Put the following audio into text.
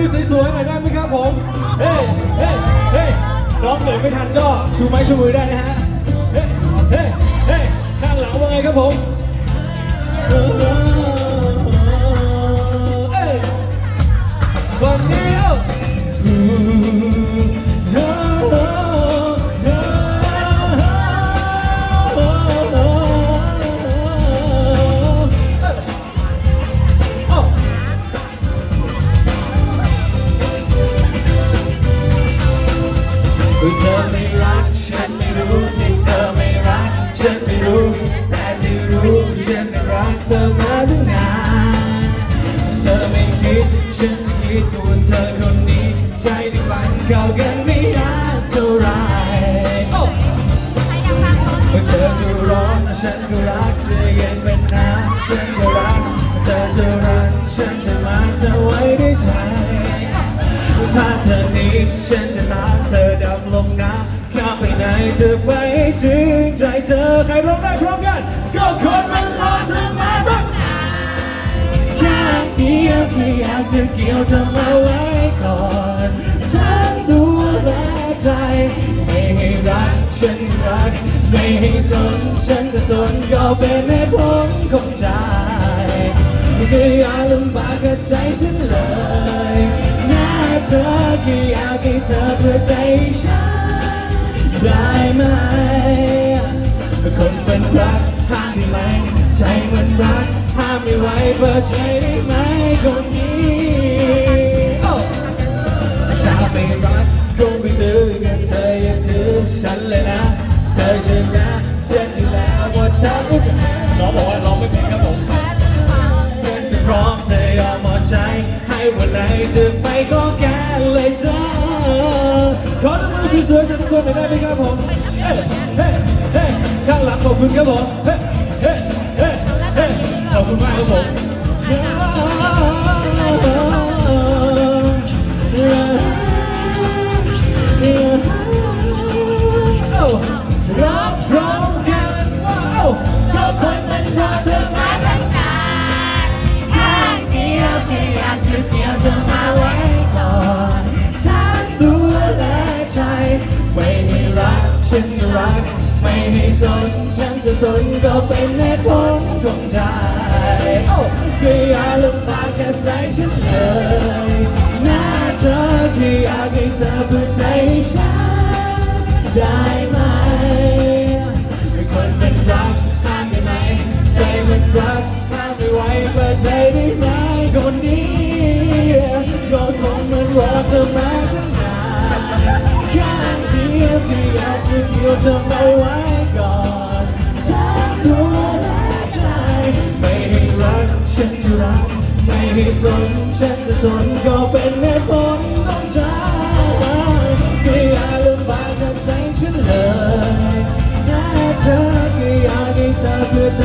มือสวยๆหน่อยได้ไหมครับผม เฮ้ยเฮ้ยเฮ้ยร้องเหนื่อยไม่ทันก็ชูไม้ชูมือได้นะฮะ เฮ้ยเฮ้ยเฮ้ยข้างหลังว่าไงครับผม เธอไปให้ถึงใจเธอใครร้องได้พร้อมกันก็คนมันรอเธอมาตั้งนานแค่เดียวแค่อยากจะเกี่ยวเธอมาไว้ก่อนทั้งตัวและใจไม่ให้รักฉันรักไม่ให้สนฉันจะสนก็เป็นเหตุผลของใจคืออยาลำบากกับใจฉันเลยหน้าเธอก็อยากให้เธอเพื่อใจฉัน ได้ไหม คนเป็นรักห้ามได้ไหม ใจมันรักห้ามไม่ไหวเปิดใจได้ไหมคนนี้โอ้ถ้าไม่รักคงไม่ดื้อกับเธออย่าถือฉันเลยนะ เธอชนะฉันอยู่แล้วว่าเธอไม่เป็นน้องบอกว่าร้องไม่เป็นครับผมฉันจะพร้อมเธอยอมหมดใจ ให้วันไหนเธอไปก็แก สวยๆจากทุกคนหน่อยได้ไหมครับผมเฮ้เฮ้เฮ้ข้างหลังขอบคุณครับผมเฮ้เฮ้เฮ้เฮ้ขอบคุณมากครับผม ฉันจะรัก ไม่ให้สน ฉันจะสนก็เป็นเหตุผลของใจโอ้ก็อย่าลำบากแค่ใจฉันเลยหน้าเธอแค่อยากให้เธอเพื่อใจฉันได้ไหมเป็นคนเป็นรักห้ามได้ไหมใจมันรักห้ามไม่ไหวเปิดใจได้ไหมคนนี้ก็คงมันรอเธอมาตั้ จะเกี่ยวเธอมาไว้ก่อนทั้งตัวและใจ ไม่ให้รักฉันจะรัก ไม่ให้สนฉันจะสนก็เป็นเหตุผลต้องจาก็อย่าลำบากกับใจฉันเลยแค่เธอก็อยากให้เธอเพื่อใจ